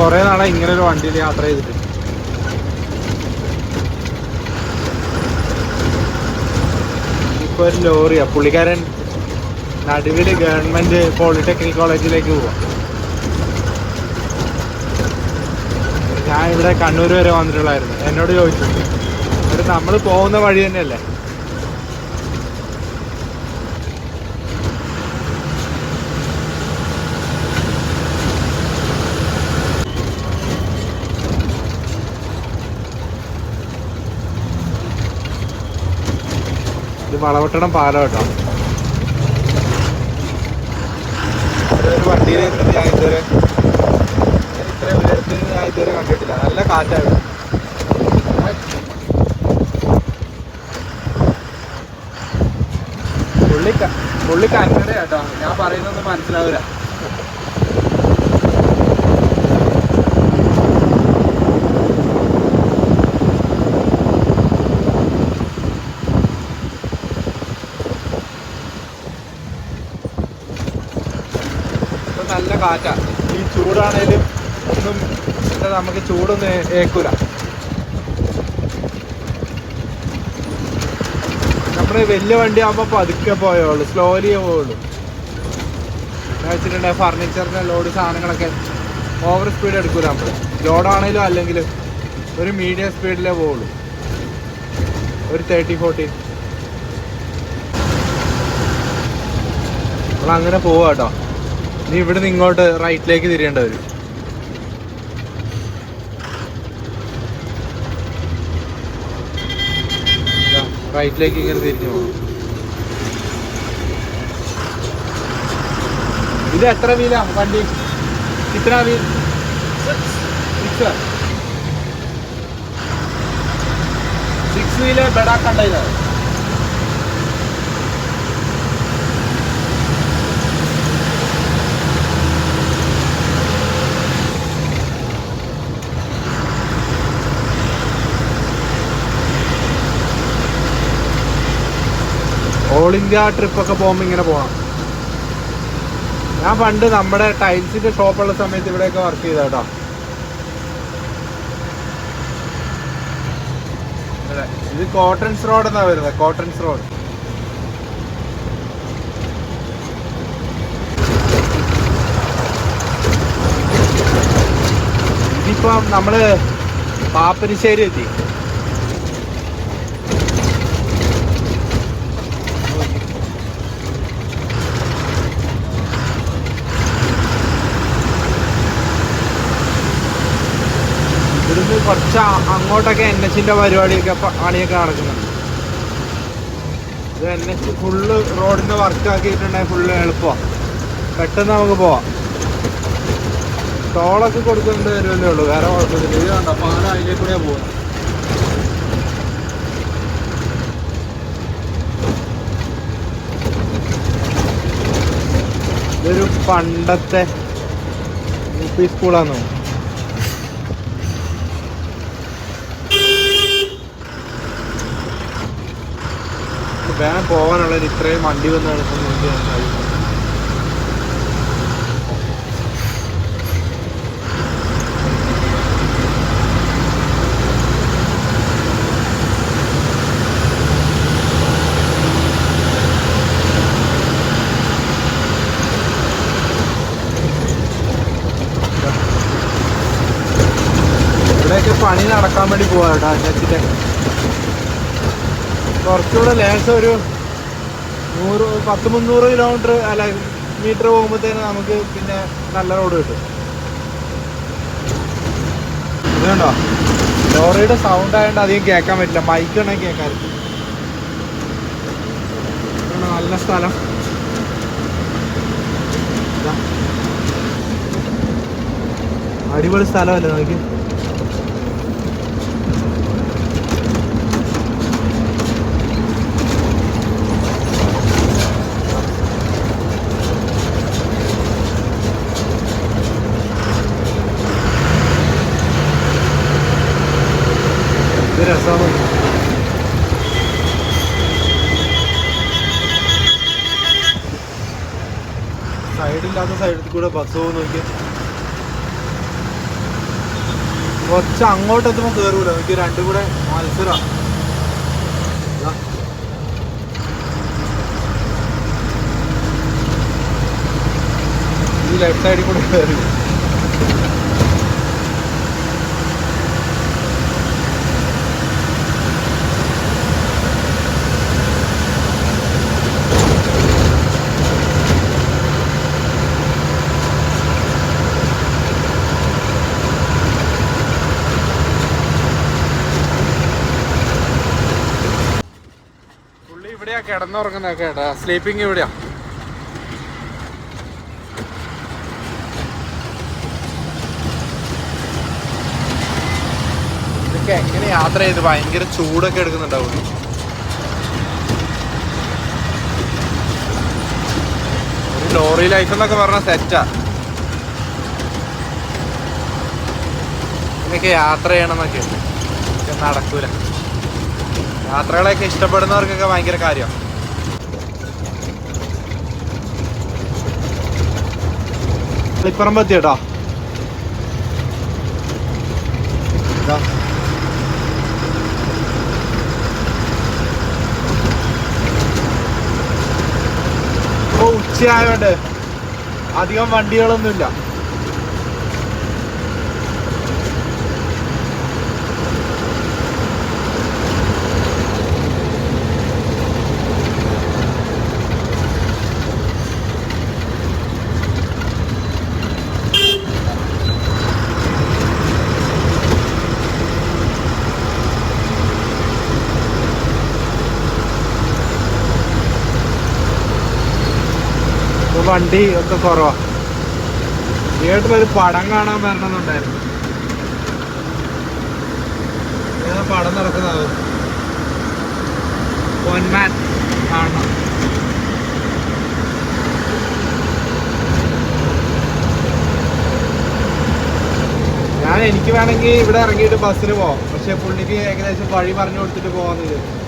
കുറെ നാളെ ഇങ്ങനെ ഒരു വണ്ടിയിൽ യാത്ര ചെയ്തിട്ട്. ഇപ്പൊ ഒരു ലോറിയാ പുള്ളിക്കാരൻ നടുവിൽ ഗവൺമെന്റ് പോളിടെക്നിക് കോളേജിലേക്ക് പോവാ. ഞാൻ ഇവിടെ കണ്ണൂർ വരെ വന്നിട്ടുള്ളായിരുന്നു. എന്നോട് ചോദിച്ചു. എന്നിട്ട് നമ്മൾ പോകുന്ന വഴി തന്നെയല്ലേ? വളവട്ടണം പാലം കേട്ടോ. വണ്ടിയിൽ ഞാൻ കണ്ടിട്ടില്ല. നല്ല കാറ്റാണ് പുള്ളി പുള്ളി കന്നഡ കേട്ടോ ഞാൻ പറയുന്നൊന്നും മനസ്സിലാവില്ല ഇപ്പൊ നല്ല കാറ്റാ. ഈ ചൂടാണേലും ഒന്നും നമുക്ക് ചൂടൊന്നും ഏക്കൂല നമ്മൾ വലിയ വണ്ടി ആകുമ്പോ പതുക്കെ പോയോളൂ സ്ലോലി എന്ന് വെച്ചിട്ടുണ്ടെങ്കിൽ ഫർണിച്ചറിന്റെ ലോഡ് സാധനങ്ങളൊക്കെ ഓവർ സ്പീഡ് എടുക്കൂല നമ്മൾ. ലോഡാണേലും അല്ലെങ്കിൽ ഒരു മീഡിയം സ്പീഡിലേ പോവുള്ളൂ. ഒരു തേർട്ടി ഫോർട്ടി നമ്മൾ അങ്ങനെ പോവാ കേട്ടോ നീ ഇവിടുന്ന് ഇങ്ങോട്ട് റൈറ്റിലേക്ക് തിരിയേണ്ടി വരും. റൈറ്റിലേക്ക് ഇങ്ങനെ തിരിഞ്ഞു പോകും ഇത് എത്ര വീലാ വണ്ടി. ഇത്ര വീൽ സിക്സ് വീൽ ബെഡാക്കണ്ട ഇതാണ് ഓൾ ഇന്ത്യ ട്രിപ്പൊക്കെ പോകുമ്പോൾ ഇങ്ങനെ പോകണം ഞാൻ പണ്ട് നമ്മുടെ ടൈൽസിന്റെ ഷോപ്പുള്ള സമയത്ത് ഇവിടെയൊക്കെ വർക്ക് ചെയ്ത കേട്ടോ. ഇത് കോട്ടൺസ് റോഡ് എന്നാ വരുന്നത് കോട്ടൺസ് റോഡ് ഇതിപ്പം നമ്മൾ പാപ്പനിശ്ശേരി എത്തി ഇവിടുന്ന് കുറച്ച് അങ്ങോട്ടൊക്കെ എൻ എച്ചിന്റെ പരിപാടിയൊക്കെ പണിയൊക്കെ നടക്കുന്നുണ്ട്. ഇത് എൻ എച്ച് ഫുള്ള് റോഡിന്റെ വർക്ക് ആക്കിയിട്ടുണ്ടെങ്കിൽ ഫുള്ള് എളുപ്പമാണ് പെട്ടെന്ന് നമുക്ക് പോവാം. ടോളൊക്കെ കൊടുക്കേണ്ടി വരുമല്ലേ ഉള്ളൂ. വേറെ കുഴപ്പമില്ല. ഇത് വേണ്ട പാല അതിലേക്ക് കൂടെ പോകുന്നത് ഇതൊരു പണ്ടത്തെ യു പി സ്കൂളാന്ന് തോന്നുന്നു. വേഗം പോകാനുള്ള ഇത്രയും വണ്ടി വന്ന് നടക്കുന്നു ഇവിടെയൊക്കെ പണി നടക്കാൻ വേണ്ടി പോവാ കേട്ടോ അഞ്ചിന്റെ കുറച്ചുകൂടെ ലേശം ഒരു നൂറ് പത്ത് മുന്നൂറ് കിലോമീറ്റർ അല്ല മീറ്റർ പോകുമ്പോഴത്തേന് നമുക്ക് പിന്നെ നല്ല റോഡ് കിട്ടും. ഇതുണ്ടോ ലോറിയുടെ സൗണ്ട് ആയതുകൊണ്ട് അധികം കേൾക്കാൻ പറ്റില്ല. മൈക്ക് ഉണ്ടെങ്കിൽ കേൾക്കാൻ. നല്ല സ്ഥലം. അടിപൊളി സ്ഥലമല്ലേ നോക്കി? രസമാണ് സൈഡില്ലാത്ത സൈഡിൽ കൂടെ ബസ് പോകുന്ന നോക്കി കുറച്ച് അങ്ങോട്ട് എത്തുമ്പോൾ കയറൂല എനിക്ക് രണ്ടും കൂടെ മത്സരം. ഈ ലെഫ്റ്റ് സൈഡിൽ കൂടെ കയറി പുള്ളി ഇവിടെയാ സ്ലീപ്പിംഗ് ഇവിടെയാ ഇതൊക്കെ എങ്ങനെ യാത്ര ചെയ്ത് ഭയങ്കര ചൂടൊക്കെ എടുക്കുന്നുണ്ടാവും. ലോറി ലൈഫ് എന്നൊക്കെ പറഞ്ഞ സെറ്റാ ഇതൊക്കെ യാത്ര ചെയ്യണമെന്നൊക്കെ നടക്കൂല. യാത്രകളൊക്കെ ഇഷ്ടപ്പെടുന്നവർക്കൊക്കെ ഭയങ്കര കാര്യമാണ് ളിപ്പറമ്പെത്തി കേട്ടോ ഇതാ. ഇപ്പൊ ഉച്ചയായോണ്ട് അധികം വണ്ടികളൊന്നുമില്ല. വണ്ടി ഒക്കെ കുറവാ. തിയേറ്ററിൽ ഒരു പടം കാണാൻ വരണമെന്നുണ്ടായിരുന്നു. പടം നടക്കുന്നത്? പൊന്മാൻ. കാണണം ഞാൻ എനിക്ക് വേണമെങ്കിൽ ഇവിടെ ഇറങ്ങിയിട്ട് ബസ്സിന് പോവാം. പക്ഷെ പുള്ളിക്ക് ഏകദേശം വഴി പറഞ്ഞു കൊടുത്തിട്ട് പോവാന്ന് വിചാരിച്ചു.